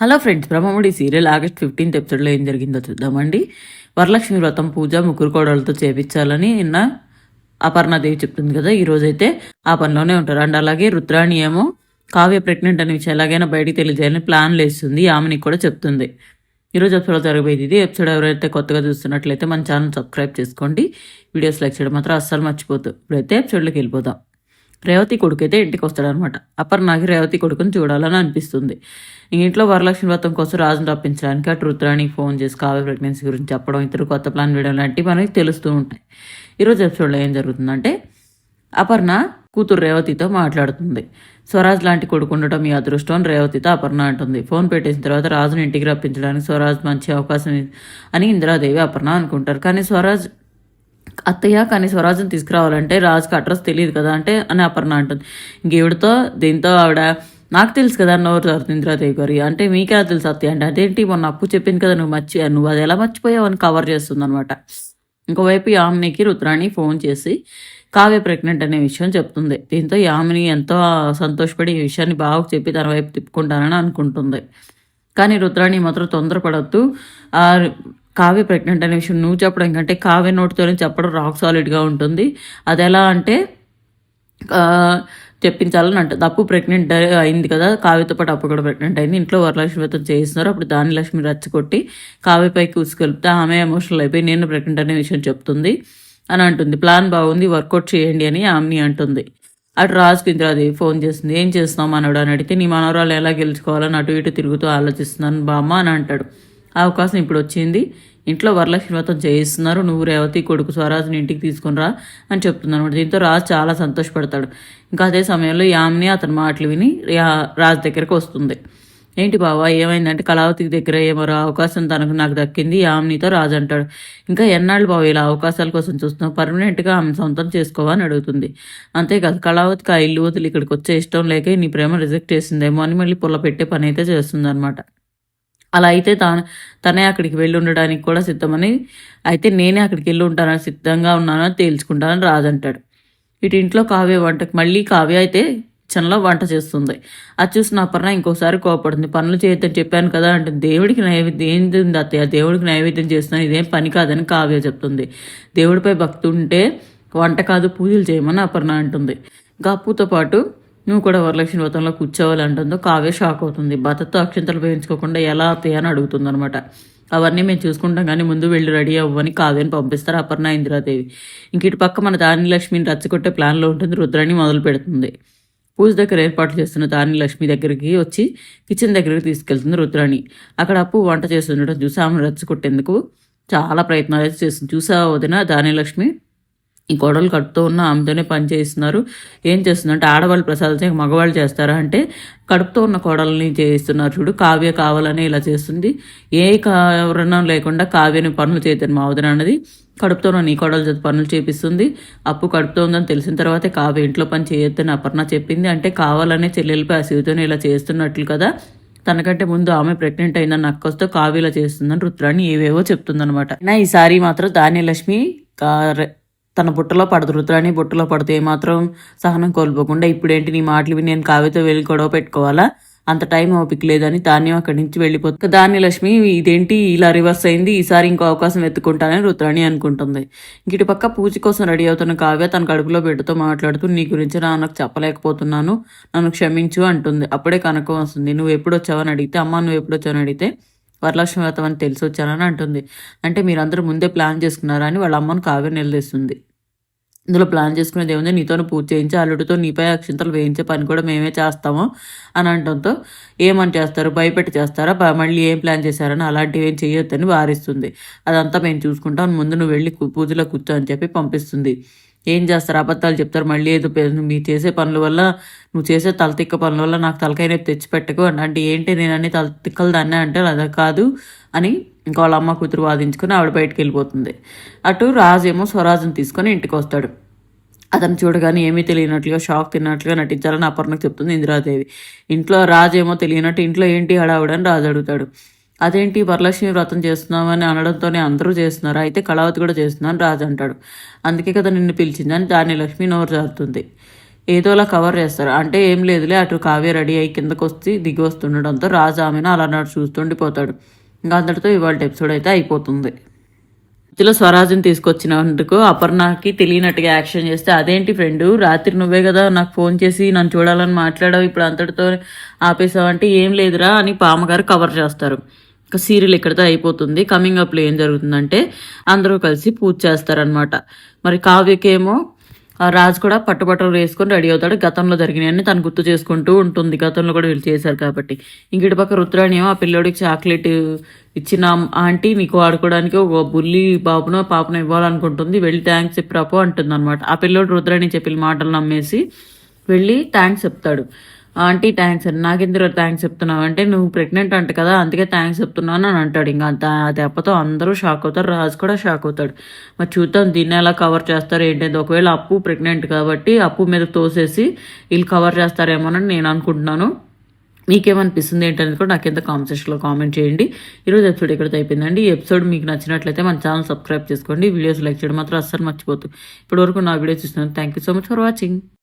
Hello friends Brahmamudi serial August fifteenth ఎపిసోడ్లో ఏం జరిగిందో చూద్దామండి. వరలక్ష్మి వ్రతం పూజ ముగ్గురు కోడలతో చేపించాలని నిన్న అపర్ణాదేవి చెప్తుంది కదా ఈ రోజైతే ఆ పనిలోనే ఉంటారు. అండ్ అలాగే రుద్రాణి ఏమో కావ్య ప్రెగ్నెంట్ అనే విషయం ఎలాగైనా బయటికి తెలియజేయాలని ప్లాన్ వేస్తుంది ఆమెని కూడా చెప్తుంది. ఈరోజు ఎపిసోడ్ జరగబోయేది ఇది. ఎపిసోడ్ ఎవరైతే కొత్తగా చూస్తున్నట్లయితే మన ఛానల్ సబ్స్క్రైబ్ చేసుకోండి. వీడియోస్ లైక్ చేయడం మాత్రం అస్సలు మర్చిపోతుంది ఇప్పుడైతే ఎపిసోడ్లోకి వెళ్ళిపోదాం. రేవతి కొడుకైతే ఇంటికి వస్తాడనమాట అపర్ణకి రేవతి కొడుకుని చూడాలని అనిపిస్తుంది. ఇంట్లో వరలక్ష్మి వ్రతం కోసం రాజును రప్పించడానికి అటు రుద్రానికి ఫోన్ చేసి కావ్య ప్రెగ్నెన్సీ గురించి చెప్పడం ఇతరు కొత్త ప్లాన్ వేయడం లాంటివి మనకి తెలుస్తూ ఉంటాయి. ఈరోజు ఎపిసోడ్లో ఏం జరుగుతుందంటే అపర్ణ కూతురు రేవతితో మాట్లాడుతుంది. స్వరాజ్ లాంటి కొడుకు ఉండటం మీ అదృష్టం రేవతితో అపర్ణ అంటుంది. ఫోన్ పెట్టేసిన తర్వాత రాజును ఇంటికి రప్పించడానికి స్వరాజ్ మంచి అవకాశం అని ఇందిరాదేవి అపర్ణ అనుకుంటారు. కానీ స్వరాజ్ అత్తయ్య కానీ స్వరాజ్ని తీసుకురావాలంటే రాజుకి అడ్రస్ తెలియదు కదా అంటే అని అపర్ణ అంటుంది. ఇంకేవిడితో దీంతో ఆవిడ నాకు తెలుసు కదా నోరు జారుతుంది గారి అంటే మీకే తెలుసు అత్తయ్య? అంటే అదేంటి మొన్న అప్పు చెప్పింది కదా నువ్వు మర్చి నువ్వు అది ఎలా మర్చిపోయావు? అని కవర్ చేస్తుంది అనమాట ఇంకోవైపు యామినికి రుద్రాణి ఫోన్ చేసి కావ్య ప్రెగ్నెంట్ అనే విషయం చెప్తుంది. దీంతో యామిని ఎంతో సంతోషపడి ఈ విషయాన్ని బాగా చెప్పి తన వైపు తిప్పుకుంటానని అనుకుంటుంది. కానీ రుద్రాణి మాత్రం తొందరపడద్దు. ఆ కావ్య ప్రెగ్నెంట్ అనే విషయం నువ్వు చెప్పడం కంటే కావ్య నోటితోనే చెప్పడం రాక్ సాలిడ్గా ఉంటుంది. అది ఎలా అంటే చెప్పించాలని అంటే. అప్పు ప్రెగ్నెంట్ అయింది కదా కావ్యతో పాటు అప్పు కూడా ప్రెగ్నెంట్ అయింది. ఇంట్లో వరలక్ష్మి వ్రతం చేస్తున్నారు అప్పుడు దాని లక్ష్మి రచ్చగొట్టి కావ్యపైకి ఉసుకెళ్తే ఆమె ఎమోషనల్ అయిపోయి నేను ప్రెగ్నెంట్ అనే విషయం చెప్తుంది అని అంటుంది. ప్లాన్ బాగుంది వర్కౌట్ చేయండి అని ఆమెని అంటుంది. అటు రాజుకి ఇంద్రాది ఫోన్ చేసింది ఏం చేస్తున్నావు? మనవడు అని అడిగితే నీ మనవరాలు ఎలా గెలుచుకోవాలని అటు ఇటు తిరుగుతూ ఆలోచిస్తున్నాను బామ్మ అని అంటాడు. అవకాశం ఇప్పుడు వచ్చింది. ఇంట్లో వరలక్ష్మి వ్రతం చేయిస్తున్నారు నువ్వు రేవతి కొడుకు స్వరాజ్ని ఇంటికి తీసుకునిరా అని చెప్తుంది అనమాట దీంతో రాజు చాలా సంతోషపడతాడు. ఇంకా అదే సమయంలో యామిని అతని మాటలు విని రాజు దగ్గరకు వస్తుంది. ఏంటి బావా ఏమైందంటే కళావతి దగ్గర ఏమో అవకాశం తనకు నాకు దక్కింది యామ్నితో రాజు అంటాడు. ఇంకా ఎన్నాళ్ళు బావ ఇలా అవకాశాల కోసం చూస్తున్నావు? పర్మనెంట్గా ఆమె సొంతం చేసుకోవని అడుగుతుంది. అంతేకాదు కళావతికి ఆ ఇల్లు వదిలి ఇక్కడికి వచ్చే ఇష్టం లేక నీ ప్రేమ రిజెక్ట్ చేసిందేమో అని మళ్ళీ పుల్ల పెట్టే పని అయితే చేస్తుంది అనమాట అలా అయితే తాను తనే అక్కడికి వెళ్ళి ఉండడానికి కూడా సిద్ధమని అయితే నేనే అక్కడికి వెళ్ళి ఉంటానని సిద్ధంగా ఉన్నానని తేల్చుకుంటానని రాజంటాడు ఇటు ఇంట్లో కావ్య వంటకి మళ్ళీ కావ్య అయితే కిచెన్లో వంట చేస్తుంది. అది చూసిన అపర్ణ ఇంకోసారి కోపడుతుంది. పనులు చేయొద్దని చెప్పాను కదా అంటే దేవుడికి నైవేద్యం ఏంది అత్తయ్య? దేవుడికి నైవేద్యం చేస్తున్నాను ఇదేం పని కాదని కావ్య చెప్తుంది. దేవుడిపై భక్తి ఉంటే వంట కాదు పూజలు చేయమని అపర్ణ అంటుంది. ఇంకా అప్పుతో పాటు నువ్వు కూడా వరలక్ష్మి వ్రతంలో కూర్చోవాలి అంటుందో కావ్య షాక్ అవుతుంది. భర్తతో అక్షంతలు వేయించుకోకుండా ఎలా అవుతాయి అని అడుగుతుందనమాట అవన్నీ మేము చూసుకుంటాం కానీ ముందు వెళ్ళి రెడీ అవ్వని కావ్యని పంపిస్తారు అపర్ణ ఇందిరాదేవి. ఇంక ఇటు పక్క మన దాని లక్ష్మిని రచ్చగొట్టే ప్లాన్లో ఉంటుంది రుద్రాణి మొదలు పెడుతుంది. పూజ దగ్గర ఏర్పాట్లు చేస్తున్న దాని లక్ష్మి దగ్గరికి వచ్చి కిచెన్ దగ్గరికి తీసుకెళ్తుంది రుద్రాణి. అక్కడ అప్పు వంట చేస్తుండటం చూసి ఆమెను రచ్చగొట్టేందుకు చాలా ప్రయత్నాలు అయితే చేస్తుంది. చూసా వదిన దాని లక్ష్మి ఈ గొడవలు కడుతూ ఉన్న ఆమెతోనే పని చేస్తున్నారు ఏం చేస్తుందంటే ఆడవాళ్ళు ప్రసాదం చేయక మగవాళ్ళు చేస్తారా? అంటే కడుపుతో ఉన్న కోడల్ని చేయిస్తున్నారు చూడు. కావ్య కావాలని ఇలా చేస్తుంది. ఏ కారణం లేకుండా కావ్యని పనులు చేయదని మా వదిన అన్నది. కడుపుతో ఉన్న నీ కోడల చేత పనులు చేపిస్తుంది. అప్పు కడుపుతో ఉందని తెలిసిన తర్వాతే కావ్య ఇంట్లో పని చేయొద్దని అపర్ణ చెప్పింది. అంటే కావాలనే చెల్లెలపై ఆ శివతోనే ఇలా చేస్తున్నట్లు కదా. తనకంటే ముందు ఆమె ప్రెగ్నెంట్ అయిందని నక్కొస్తూ కావ్యలా చేస్తుందని రుద్రాణి ఏవేవో చెప్తుందనమాట నా ఈసారి మాత్రం ధాన్యలక్ష్మి కా- తన బుట్టలో పడదు రుద్రాణి బుట్టలో పడితే ఏమాత్రం సహనం కోల్పోకుండా ఇప్పుడేంటి నీ మాటలు విని నేను కావ్యతో వెళ్ళి గొడవ పెట్టుకోవాలా? అంత టైం ఓపిక లేదని ధాన్యం అక్కడి నుంచి వెళ్ళిపోతుంది. ధాన్యలక్ష్మి ఇదేంటి ఇలా రివర్స్ అయింది? ఈసారి ఇంకో అవకాశం ఎత్తుకుంటానని రుద్రాణి అనుకుంటుంది. ఇటు పక్క పూజ కోసం రెడీ అవుతున్న కావ్య తన కడుపులో బిడ్డతో మాట్లాడుతూ నీ గురించి నాన్నకు చెప్పలేకపోతున్నాను నన్ను క్షమించు అంటుంది. అప్పుడే కనకం వస్తుంది. నువ్వు ఎప్పుడు వచ్చావని అడిగితే అమ్మ నువ్వు ఎప్పుడు వచ్చావని అడిగితే వరలక్ష్మి వ్రతం అని తెలిసి వచ్చానని అంటుంది. అంటే మీరందరూ ముందే ప్లాన్ చేసుకున్నారా అని వాళ్ళ అమ్మను కావ్య నిలదీస్తుంది. ఇందులో ప్లాన్ చేసుకునేది ఏముంది నీతో పూజ చేయించి అల్లుడితో నీపై అక్షింతలు వేయించే పని కూడా మేమే చేస్తాము అని అనడంతో ఏమని చేస్తారు? భయపెట్టి చేస్తారా? మళ్ళీ ఏం ప్లాన్ చేశారని అలాంటివి ఏం చేయొద్దని వారిస్తుంది. అదంతా మేము చూసుకుంటాం. ముందు నువ్వు వెళ్ళి పూజలో కూర్చో అని చెప్పి పంపిస్తుంది. ఏం చేస్తారు? అబద్ధాలు చెప్తారు. మళ్ళీ ఏదో పేరు మీ చేసే పనుల వల్ల నువ్వు చేసే తలతిక్క పనుల వల్ల నాకు తలకాయ నొప్పి తెచ్చిపెట్టకు అని అంటే ఏంటి నేను అన్ని తల తిక్కలు దాన్నే అంటే అదే కాదు అని ఇంకా వాళ్ళ అమ్మ కూతురు వాదించుకొని ఆవిడ బయటకు వెళ్ళిపోతుంది. అటు రాజు ఏమో స్వరాజుని తీసుకొని ఇంటికి వస్తాడు. అతను చూడగానే ఏమీ తెలియనట్లుగా షాక్ తిన్నట్లుగా నటించాలని అపర్ణకు చెప్తుంది ఇందిరాదేవి. ఇంట్లో రాజు ఏమో తెలియనట్టు ఇంట్లో ఏంటి హడావుడని రాజు అడుగుతాడు. అదేంటి వరలక్ష్మి వ్రతం చేస్తున్నామని అనడంతోనే అందరూ చేస్తున్నారు. అయితే కళావతి కూడా చేస్తున్నాను రాజు అంటాడు. అందుకే కదా నిన్ను పిలిచిందని దాని లక్ష్మి నోరు జారుతుంది. ఏదోలా కవర్ చేస్తారు. అంటే ఏం లేదులే అటు కావ్య రెడీ అయ్యి కిందకు వచ్చి దిగి వస్తుండడంతో రాజు ఆమెను అలా నాడు చూస్తుండిపోతాడు. ఇంకా అంతటితో ఇవాళ ఎపిసోడ్ అయితే అయిపోతుంది. మధ్యలో స్వరాజ్ని తీసుకొచ్చినందుకు అపర్ణకి తెలియనట్టుగా యాక్షన్ చేస్తే అదేంటి ఫ్రెండ్ రాత్రి నువ్వే కదా నాకు ఫోన్ చేసి నన్ను చూడాలని మాట్లాడావు ఇప్పుడు అంతటితో ఆపేసావంటే ఏం లేదురా అని పామగారు కవర్ చేస్తారు. సీరియల్ ఇక్కడితో అయిపోతుంది. కమింగ్ అప్లో ఏం జరుగుతుందంటే అందరూ కలిసి పూజ చేస్తారనమాట మరి కావ్యకేమో ఆ రాజు కూడా పట్టుబట్టలు వేసుకొని రెడీ అవుతాడు. గతంలో జరిగినాయని తను గుర్తు చేసుకుంటూ ఉంటుంది. గతంలో కూడా వీళ్ళు చేశారు కాబట్టి. ఇంకటి ఇటు పక్క రుద్రాణి ఏమో ఆ పిల్లోడికి చాక్లెట్ ఇచ్చిన ఆంటీ నీకు ఆడుకోవడానికి ఒక బుల్లి బాబునో పాపనో ఇవ్వాలనుకుంటుంది. వెళ్ళి థ్యాంక్స్ చెప్పి రాపో అంటుంది అనమాట ఆ పిల్లోడు రుద్రాణి చెప్పిన మాటలు నమ్మేసి వెళ్ళి థ్యాంక్స్ చెప్తాడు. ఆంటీ థ్యాంక్స్ అని నాకెందుకు థ్యాంక్స్ చెప్తున్నావు? అంటే నువ్వు ప్రెగ్నెంట్ అంట కదా అందుకే థ్యాంక్స్ చెప్తున్నాను అని అంటాడు. ఇంకా అంత ఆ దెబ్బతో అందరూ షాక్ అవుతారు. రాజు కూడా షాక్ అవుతాడు. మరి చూద్దాం దీన్ని ఎలా కవర్ చేస్తారు ఏంటంటే ఒకవేళ అప్పు ప్రెగ్నెంట్ కాబట్టి అప్పు మీద తోసేసి వీళ్ళు కవర్ చేస్తారేమోనని నేను అనుకుంటున్నాను. మీకేమనిపిస్తుంది ఏంటనేది కూడా నాకు ఎంత కామెంట్స్లో కామెంట్ చేయండి. ఈరోజు ఎపిసోడ్ ఇక్కడితో అయిపోయిందండి. ఈ ఎపిసోడ్ మీకు నచ్చినట్లయితే మన ఛానల్ సబ్స్క్రైబ్ చేసుకోండి. వీడియోస్ లైక్ చేయడం మాత్రం అస్సలు మర్చిపోతుంది ఇప్పటివరకు నా వీడియోస్ చూసినాను thank you so much for watching